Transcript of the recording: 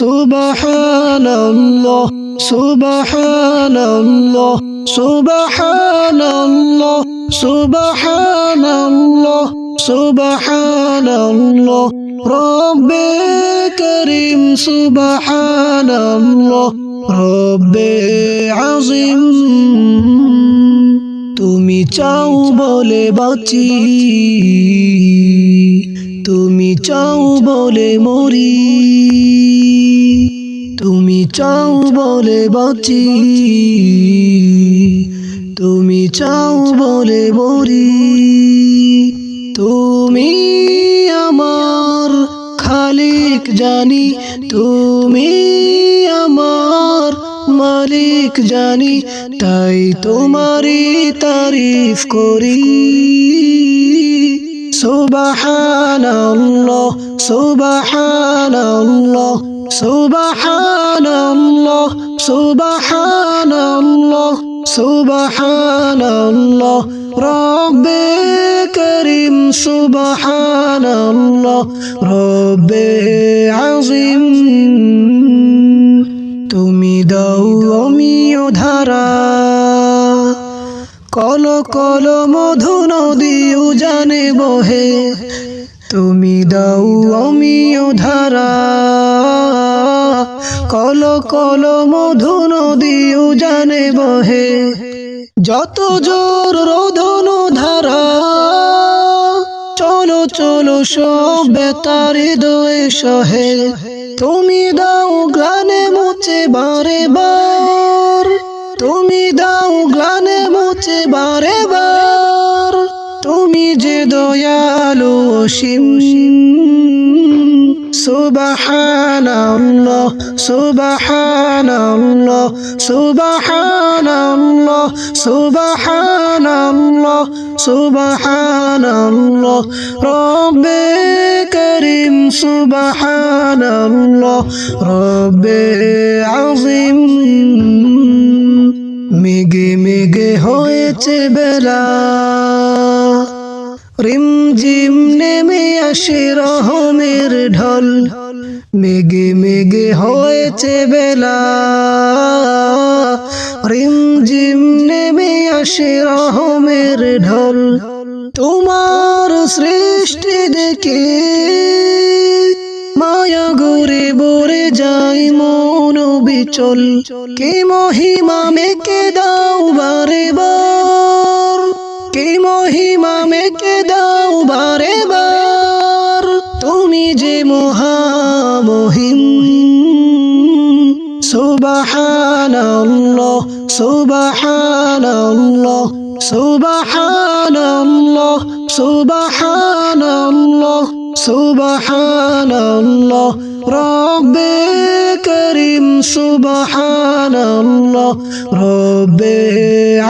সুবহানাল্লাহ সুবহানাল্লাহ সুবহানাল্লাহ সুবহানাল্লাহ সুবহানাল্লাহ। রব্বে করিম, সুবহানাল্লাহ। রব্বে আজিম, তুমি চাও বলে বাঁচি, তুমি চাও বলে মরি। চাও বলে বাঁচি। তুমি চাও বলে মরি। তুমি আমার খালিক জানি। তুমি আমার মালিক জানি। তাই তোমারই তারিফ করি। সুবহানাল্লাহ। সুবহানাল্লাহ সুবহানাল্লাহ সুবহানাল্লাহ সুবহানাল্লাহ। রব্বে করিম, সুবহানাল্লাহ। রব্বে আজিম। তুমি দাও অমিয় ধারা। কল কল মধু নদী জানে বহে। তুমি দাও অমিয় ধারা। কল কল মধু নদী জানে বহে। যত জোর রোধন ধারা। চলো চলো সব বেতারে হৃদয়ে সহে। তুমি দাও গ্লানে মুছে বারে বার। তুমি দাও গ্লানে মুছে বারে বার। অসীম সুবহানাল্লাহ সুবহানাল্লাহ সুবহানাল্লাহ সুবহানাল্লাহ সুবহানাল্লাহ। রব্বে করিম, সুবহানাল্লাহ। রব্বে আজিম মেঘে মেঘে হয়েছে বেলা। রিমঝিম নেমে আসে রহমের ঢল। মেঘে মেঘে হয়েছে বেলা। রিমঝিম নেমে আসে রহমের ঢল। তোমার সৃষ্টি দেখে মায়া ঘুরে বরে যাই মন বিচল। কে মহিমা মেকে দাও বারে বার। মহিমা মেকে দাও বারে বার। তুমি যে মহামহিম। সুবহানাল্লাহ সুবহানাল্লাহ সুবহানাল্লাহ সুবহানাল্লাহ সুবহানাল্লাহ। রব্বে করিম, সুবহানাল্লাহ। রব্বে